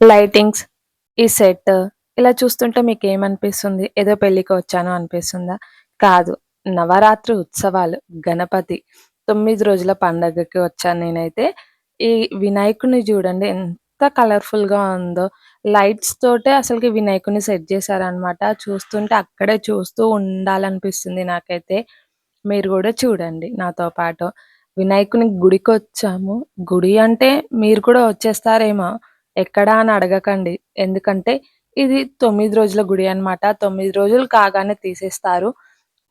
Lightings, ఈ set ఇలా చూస్తుంటే మీకు ఏమనిపిస్తుంది ఏదో పెళ్ళికి వచ్చాను అనిపిస్తుందా? కాదు. నవరాత్రి ఉత్సవాలు, గణపతి తొమ్మిది రోజుల పండగకి వచ్చాను నేనైతే. ఈ వినాయకుడిని చూడండి ఎంత కలర్‌ఫుల్‌గా ఉందో. లైట్స్ తోటే అసలుకి వినాయకుడిని సెట్ చేశారనమాట. చూస్తుంటే అక్కడే చూస్తూ ఉండాలనిపిస్తుంది నాకైతే. మీరు కూడా చూడండి నాతో పాటు. వినాయకుని గుడికొచ్చాము. గుడి అంటే మీరు కూడా వచ్చేస్తారేమో! ఎక్కడా అని అడగకండి. ఎందుకంటే ఇది తొమ్మిది రోజుల గుడి అన్నమాట. తొమ్మిది రోజులు కాగానే తీసేస్తారు.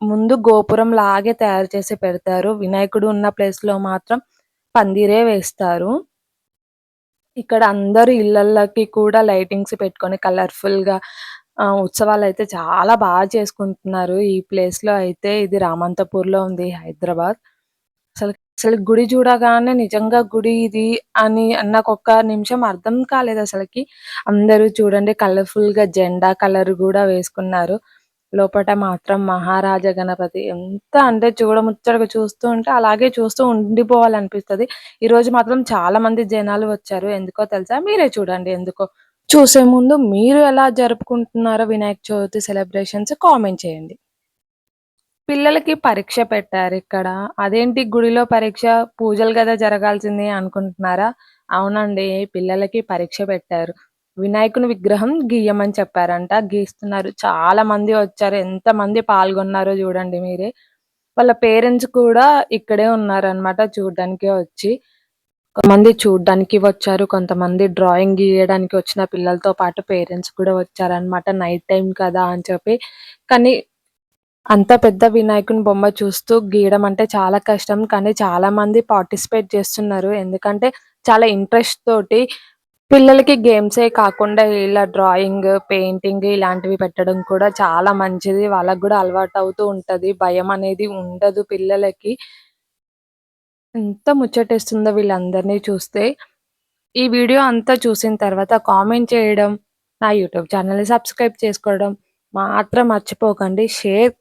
ముందు గోపురం లాగే తయారు చేసి పెడతారు. వినాయకుడు ఉన్న ప్లేస్‌లో మాత్రం పందిరే వేస్తారు. ఇక్కడ అందరూ ఇళ్ళల్లకి కూడా లైటింగ్స్ పెట్టుకొని కలర్‌ఫుల్‌గా ఉత్సవాలు అయితే చాలా బాగా చేసుకుంటున్నారు. ఈ ప్లేస్‌లో అయితే ఇది రామంతపూర్‌లో ఉంది హైదరాబాద్. అసలు అసలు గుడి చూడగానే నిజంగా గుడి ఇది అని నాకొక్క నిమిషం అర్థం కాలేదు కాలేదసలకి. అందరూ చూడండి కలర్‌ఫుల్‌గా జెండా కలర్ కూడా వేసుకున్నారు. లోపట మాత్రం మహారాజా గణపతి ఎంత అంటే చూడముచ్చటగా చూస్తూ ఉంటే అలాగే చూస్తూ ఉండిపోవాలనిపిస్తది. రోజు మాత్రం చాలా మంది జనాలు వచ్చారు. ఎందుకో తెలుసా? మీరే చూడండి ఎందుకో. చూసే ముందు మీరు ఎలా జరుపుకుంటున్నారో వినాయక చవితి సెలబ్రేషన్స్ కామెంట్ చేయండి. పిల్లలకి పరీక్ష పెట్టారు ఇక్కడ అదేంటి గుడిలో పరీక్ష పూజలు కదా జరగాల్సింది అనుకుంటున్నారా? అవునండి. పిల్లలకి పరీక్ష పెట్టారు. వినాయకుని విగ్రహం గీయమని చెప్పారంట. గీస్తున్నారు. చాలా మంది వచ్చారు. ఎంతమంది పాల్గొన్నారో చూడండి మీరే. వాళ్ళ పేరెంట్స్ కూడా ఇక్కడే ఉన్నారనమాట చూడ్డానికే వచ్చి. కొంతమంది చూడ్డానికి వచ్చారు. కొంతమంది డ్రాయింగ్ గీయడానికి వచ్చిన పిల్లలతో పాటు పేరెంట్స్ కూడా వచ్చారనమాట. నైట్ టైం కదా అని చెప్పి. కానీ అంత పెద్ద వినాయకుని బొమ్మ చూస్తూ గీయడం అంటే చాలా కష్టం. కానీ చాలా మంది పార్టిసిపేట్ చేస్తున్నారు. ఎందుకంటే చాలా ఇంట్రెస్ట్ తోటి పిల్లలకి గేమ్సే కాకుండా ఇలా డ్రాయింగ్, పెయింటింగ్ ఇలాంటివి పెట్టడం కూడా చాలా మంచిది. వాళ్ళకు కూడా అలవాటు అవుతూ ఉంటుంది ఉంటది. అనేది ఉండదు పిల్లలకి. ఎంత ముచ్చటేస్తుందో వీళ్ళందరిని చూస్తే. ఈ వీడియో అంతా చూసిన తర్వాత కామెంట్ చేయడం, నా యూట్యూబ్ ఛానల్ని సబ్స్క్రైబ్ చేసుకోవడం మాత్రం మర్చిపోకండి. షేర్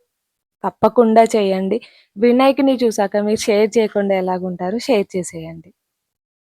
తప్పకుండా చేయండి. వినాయకుని చూసాక మీరు షేర్ చేయకుండా ఎలాగుంటారు? షేర్ చేసేయండి.